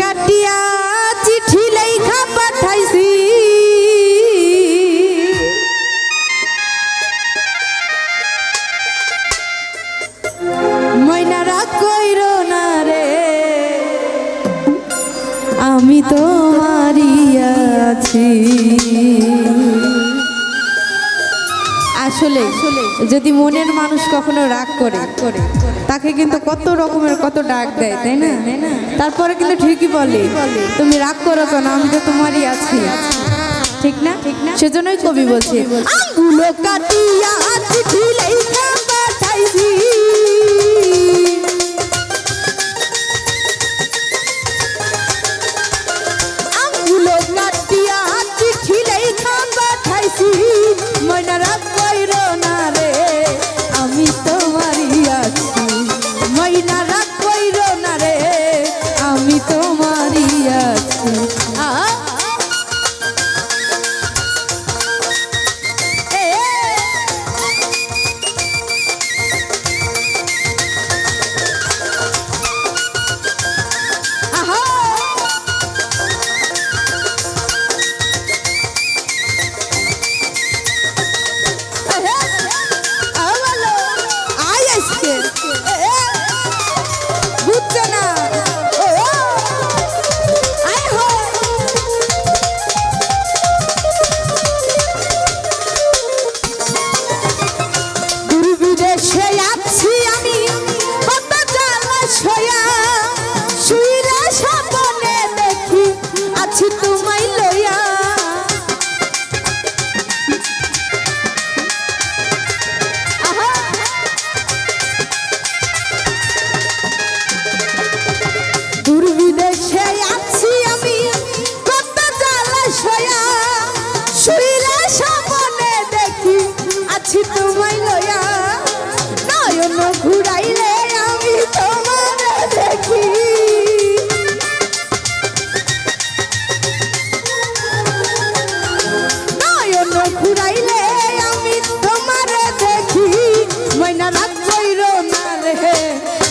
কাটিয়া চিঠি পাঠাইছি। কইর না রে, আমি আসলে, যদি মনের মানুষ কখনো রাগ করে করে তাকে কিন্তু কত রকমের কত ডাক দেয়, তাই না? তারপরে কিন্তু ঠিকই বলে, তুমি রাগ করো কেন? আমি তো তোমারই আছি। ঠিক না? ঠিক না সেজন্যই কবি বলছে আঙ্গুলো কাটিয়া ময়না রাগ না রে, আমি তোমার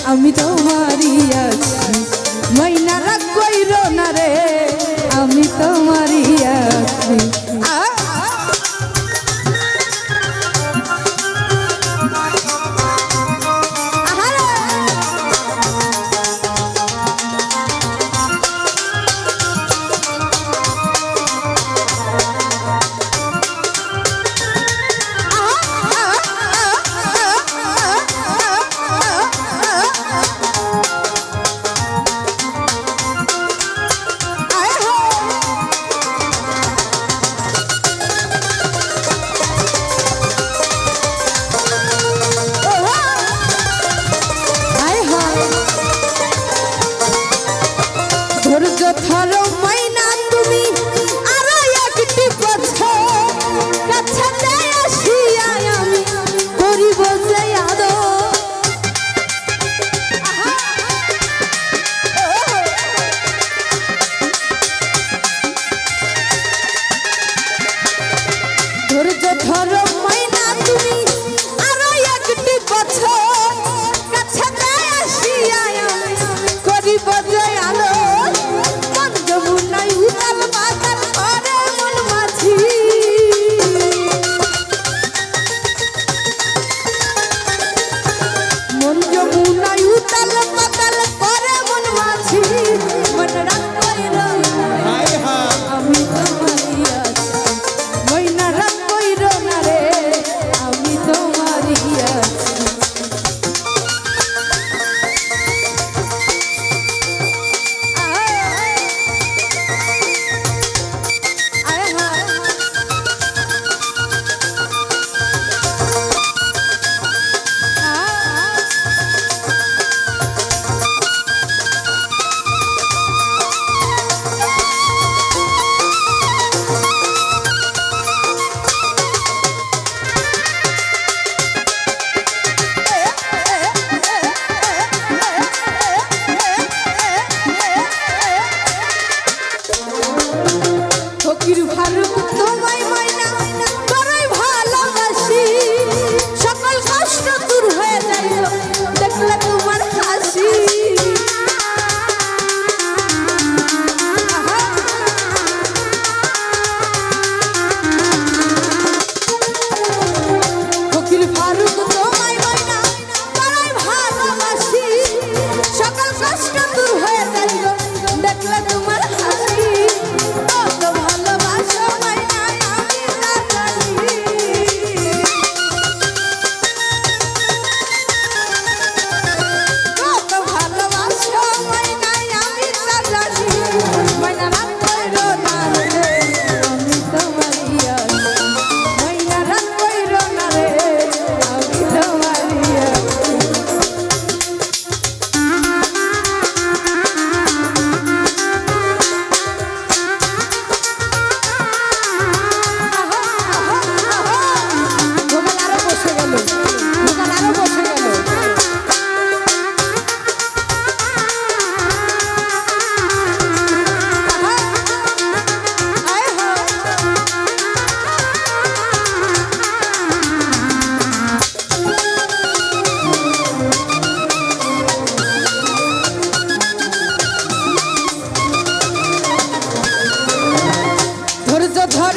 a.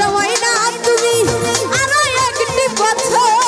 সময় না তুমি। আরও একটি বছর